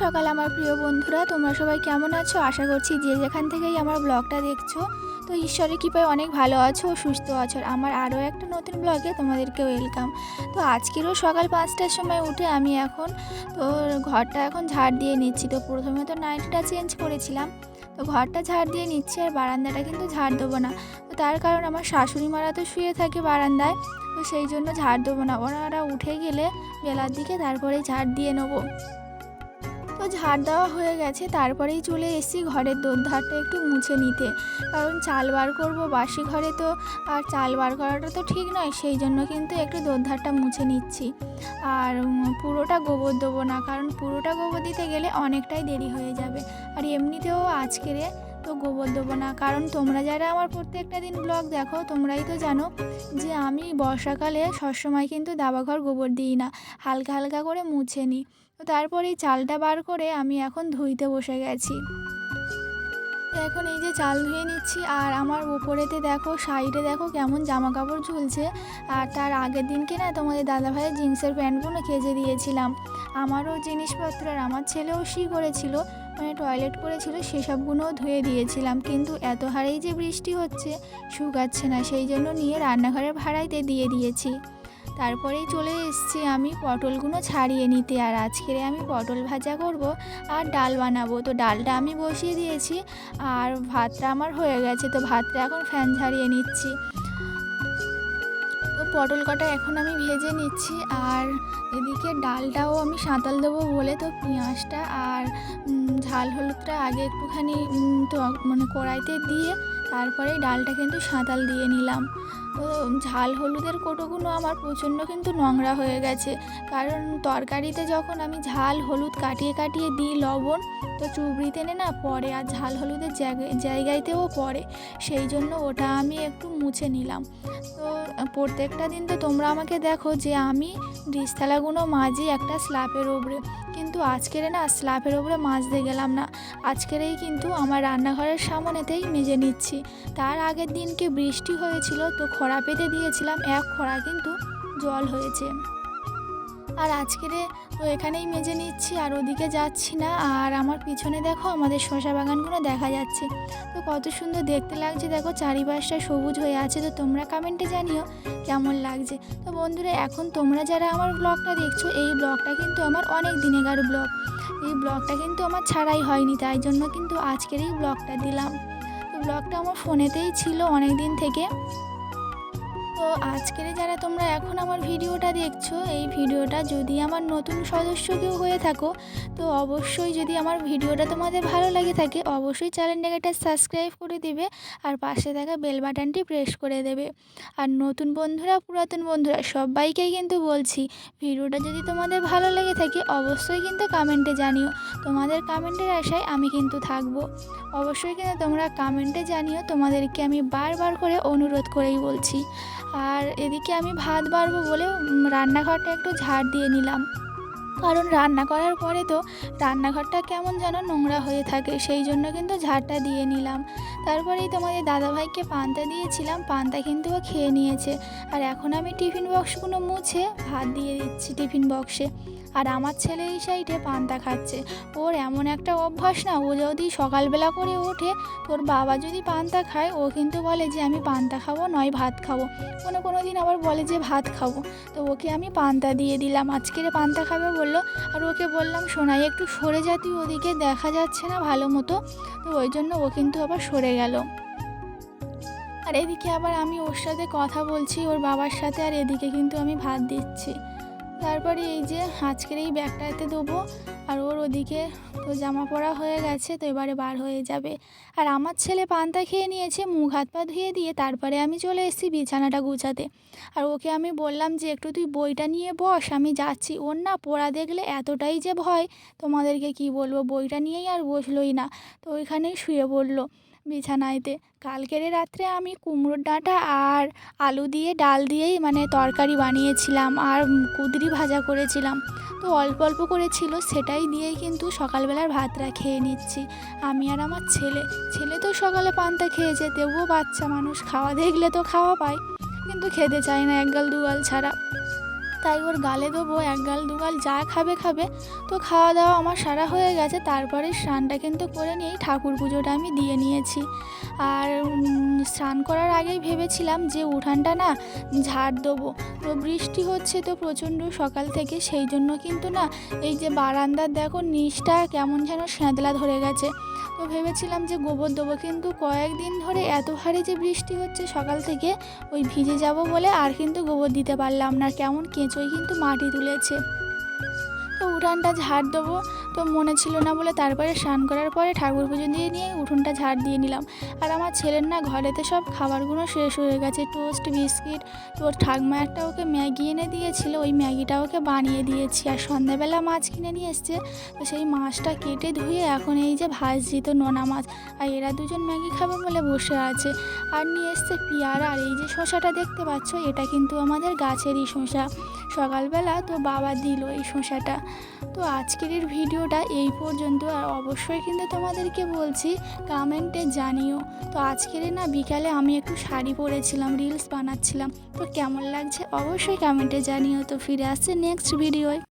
সকাল আমার প্রিয় বন্ধুরা, তোমরা সবাই কেমন আছো? আশা করছি যে যেখান থেকেই আমার ব্লগটা দেখছ, তো ঈশ্বরের কৃপায় অনেক ভালো আছো সুস্থ আছো। আমার আরও একটা নতুন ব্লগে তোমাদেরকে ওয়েলকাম তো আজকেরও সকাল পাঁচটার সময় উঠে আমি এখন, তো ঘরটা এখন ঝাড় দিয়ে নিচ্ছি। তো প্রথমে তো নাইটটা চেঞ্জ করেছিলাম, তো ঘরটা ঝাড় দিয়ে নিচ্ছি আর বারান্দাটা কিন্তু ঝাড় দেবো না। তো তার কারণ আমার শাশুড়ি মারা তো শুয়ে থাকে বারান্দায়, তো সেই জন্য ঝাড় দেবো না। ওনারা উঠে গেলে বেলার দিকে তারপরে ঝাড় দিয়ে নেব। তো ঝাড় দেওয়া হয়ে গেছে, তারপরেই চলে এসেছি ঘরের দোরধারটা একটু মুছে নিতে। কারণ চাল বার করব বাসি ঘরে তো, আর চাল বার করাটা তো ঠিক নয়, সেই জন্য কিন্তু একটু দোরধারটা মুছে নিচ্ছি। আর পুরোটা গোবর দেবো না, কারণ পুরোটা গোবর দিতে গেলে অনেকটাই দেরি হয়ে যাবে। আর এমনিতেও আজকেরে তো গোবর দেবো না, কারণ তোমরা যারা আমার প্রত্যেকটা দিন ব্লগ দেখো, তোমরাই তো জানো যে আমি বর্ষাকালে সবসময় কিন্তু দাবাঘর গোবর দিই না, হালকা হালকা করে মুছে নিই। তো তারপরে এই চালটা বার করে আমি এখন ধুইতে বসে গেছি। এখন এই যে চাল ধুয়ে নিচ্ছি আর আমার উপরেতে দেখো, সাইডে দেখো কেমন জামা কাপড় ঝুলছে। আর তার আগের দিনকে না তোমাদের দাদা ভাইয়ের জিন্সের প্যান্টগুলো কেজে দিয়েছিলাম। আমারও জিনিসপত্র আর আমার ছেলেও সি করেছিল মানে টয়লেট করেছিল, সেসবগুলোও ধুয়ে দিয়েছিলাম। কিন্তু এত হারেই যে বৃষ্টি হচ্ছে, শুকাচ্ছে না। সেই জন্য নিয়ে রান্নাঘরের ভাড়াইতে দিয়ে দিয়েছি। তারপরেই চলে এসেছি আমি পটলগুলো ছাড়িয়ে নিতে। আর আজকের আমি পটল ভাজা করব আর ডাল বানাবো। তো ডালটা আমি বসিয়ে দিয়েছি আর ভাতটা আমার হয়ে গেছে। তো ভাতটা এখন ফ্যান ঝাড়িয়ে নিচ্ছি। তো পটল কটা এখন আমি ভেজে নিচ্ছি। আর এদিকে ডালটাও আমি সাঁতাল দেবো বলে তো পেঁয়াজটা আর ঝাল হলুদটা আগে একটুখানি তো মানে কড়াইতে দিয়ে তারপরে ডালটা কিন্তু সাঁতাল দিয়ে নিলাম। ঝাল হলুদের কোটোগুলো আমার প্রচণ্ড কিন্তু নোংরা হয়ে গেছে। কারণ তরকারিতে যখন আমি ঝাল হলুদ কাটিয়ে কাটিয়ে দিই লবণ, তো চুবড়িতে নে না পড়ে আর ঝাল হলুদের জায়গায় জায়গাতেও পড়ে। সেই জন্য ওটা আমি একটু মুছে নিলাম। তো প্রত্যেকটা দিন তো তোমরা আমাকে দেখো যে আমি ডিশ থালাগুলো মাজি একটা স্ল্যাপের ওপরে। কিন্তু আজকের না স্ল্যাপের ওপরে মাজতে গেলাম না। আজকেরই কিন্তু আমার রান্নাঘরের সামনেতেই মেজে নিচ্ছি। তার আগের দিনকে বৃষ্টি হয়েছিল তো খরা পেতে দিয়েছিলাম, এক খরা কিন্তু জল হয়েছে। আর আজকেরে তো এখানেই মেজে নিচ্ছি, আর ওদিকে যাচ্ছি না। আর আমার পিছনে দেখো, আমাদের শশা বাগানগুলো দেখা যাচ্ছে। তো কত সুন্দর দেখতে লাগছে, দেখো চারিপাশটা সবুজ হয়ে আছে। তো তোমরা কমেন্টে জানিও কেমন লাগছে। তো বন্ধুরা, এখন তোমরা যারা আমার ব্লগটা দেখছ, এই ব্লগটা কিন্তু আমার অনেক দিনেকার ব্লগ। এই ব্লগটা কিন্তু আমার ছাড়াই হয়নি, তাই জন্য কিন্তু আজকের এই ব্লগটা দিলাম। তো ব্লগটা আমার ফোনেতেই ছিল অনেক দিন থেকে। তো আজকের যারা তোমরা এখন আমার ভিডিওটা দেখছ, এই ভিডিওটা যদি আমার নতুন সদস্য কেউ হয়ে থাকো, তো অবশ্যই যদি আমার ভিডিওটা তোমাদের ভালো লাগে থাকে, অবশ্যই চ্যানেলটাকে একটা সাবস্ক্রাইব করে দেবে আর পাশে থাকা বেল বাটনটি প্রেস করে দেবে। আর নতুন বন্ধুরা, পুরাতন বন্ধুরা, সবাইকেই কিন্তু বলছি, ভিডিওটা যদি তোমাদের ভালো লেগে থাকে, অবশ্যই কিন্তু কমেন্টে জানিও। তোমাদের কমেন্টের আশায় আমি কিন্তু থাকব। অবশ্যই কিন্তু তোমরা কমেন্টে জানিও, তোমাদেরকে আমি বারবার করে অনুরোধ করেই বলছি। আর এদিকে আমি ভাত বাড়বো বলে রান্নাঘরটা একটু ঝাড় দিয়ে নিলাম। কারণ রান্না করার পরে তো রান্নাঘরটা কেমন যেন নোংরা হয়ে থাকে, সেই জন্য কিন্তু ঝাড়টা দিয়ে নিলাম। তারপরেই তোমাদের দাদাভাইকে পান্তা দিয়েছিলাম, পান্তা কিন্তু ও খেয়ে নিয়েছে। আর এখন আমি টিফিন বক্সগুলো মুছে ভাত দিয়ে দিচ্ছি টিফিন বক্সে। আর আমার ছেলে এই সাইডে পান্তা খাচ্ছে। ওর এমন একটা অভ্যাস না, ও যদি সকালবেলা করে ওঠে, তোর বাবা যদি পান্তা খায়, ও কিন্তু বলে যে, আমি পান্তা খাব, নয় ভাত খাব। কোনো কোনো দিন আবার বলে যে, ভাত খাব। তো ওকে আমি পান্তা দিয়ে দিলাম। আজকের পান্তা খাবে বলল। আর ওকে বললাম, সোনাই, একটু সরে যা তুই ওদিকে, দেখা যাচ্ছে না ভালো মতো। তো ওই জন্য ও কিন্তু আবার সরে গেল। আর এদিকে আবার আমি ওর সাথে কথা বলছি, ওর বাবার সাথে, আর এদিকে কিন্তু আমি ভাত দিচ্ছি। তারপরে এই যে আজকের এই ব্যাগটাতে দেবো আর ওর ওদিকে তো জামা পরা হয়ে গেছে, তো এবারে বার হয়ে যাবে। আর আমার ছেলে পান্তা খেয়ে নিয়েছে, মুখ হাত পা ধুয়ে দিয়ে তারপরে আমি চলে এসেছি বিছানাটা গুছাতে। আর ওকে আমি বললাম যে, একটু তুই বইটা নিয়ে বস, আমি যাচ্ছি। ওর না পড়া দেখলে এতটাই যে ভয়, তোমাদেরকে কি বলব, বইটা নিয়েই আর বসলোই না। তো ওইখানেই শুয়ে পড়ল। বিছানায়তে কালকের রাত্রে আমি কুমড়োর ডাঁটা আর আলু দিয়ে ডাল দিয়েই মানে তরকারি বানিয়েছিলাম আর কুদরি ভাজা করেছিলাম। তো অল্প অল্প করেছিল সেটাই দিয়েই কিন্তু সকালবেলার ভাতটা খেয়ে নিচ্ছি। আমি আর আমার ছেলে ছেলে তো সকালে পান্তা খেয়েছে, তবুও বাচ্চা মানুষ, খাওয়া দেখলে তো খাওয়া পায়। কিন্তু খেতে চায় না একগাল দুগাল ছাড়া। তাই ওর গালে দেবো, এক গাল, দু গাল, যা খাবে খাবে। তো খাওয়া দাওয়া আমার সারা হয়ে গেছে, তারপরে স্নানটা কিন্তু করে নিয়েই ঠাকুর পুজোটা আমি দিয়ে নিয়েছি। আর স্নান করার আগেই ভেবেছিলাম যে উঠানটা না ঝাড় দেবো। তো বৃষ্টি হচ্ছে তো প্রচণ্ড সকাল থেকে, সেই জন্য কিন্তু না এই যে বারান্দার দেখো নিচটা কেমন যেন স্যাঁতলা ধরে গেছে। তো ভেবেছিলাম যে গোবর দেবো, কিন্তু কয়েকদিন ধরে এত হারে যে বৃষ্টি হচ্ছে সকাল থেকে, ওই ভিজে যাব বলে আর কিন্তু গোবর দিতে পারলাম না কেমন কেঁচোই কিন্তু মাটি তুলেছে। তো উঠানটা ঝাড় দেবো। তো মনে ছিল না বলে তারপরে স্নান করার পরে ঠাকুর পুজো দিয়ে নিয়ে উঠোনটা ঝাড় দিয়ে নিলাম। আর আমার ছেলের না ঘরেতে সব খাবারগুলো শেষ হয়ে গেছে, টোস্ট, বিস্কিট। তো ঠাকমা একটা ওকে ম্যাগি এনে দিয়েছিল, ওই ম্যাগিটা ওকে বানিয়ে দিয়েছি। আর সন্ধ্যাবেলা মাছ কিনে নিয়ে এসছে, তো সেই মাছটা কেটে ধুয়ে এখন এই যে ভাজছি তো নোনা মাছ। আর এরা দুজন ম্যাগি খাবে বলে বসে আছে। আর নিয়ে এসছে পেয়ারা, আর এই যে শসাটা দেখতে পাচ্ছ, এটা কিন্তু আমাদের গাছেরই শসা। সকালবেলা তো বাবা দিল এই শসাটা। তো আজকের এই ভিডিওটা এই পর্যন্ত, আর অবশ্যই কিন্তু তোমাদেরকে বলছি কমেন্টে জানিও। তো আজকের না বিকালে আমি একটু শাড়ি পরেছিলাম রিলস বানাচ্ছিলাম। তো কেমন লাগছে অবশ্যই কমেন্টে জানিও। তো ফিরে আসছে নেক্সট ভিডিওয়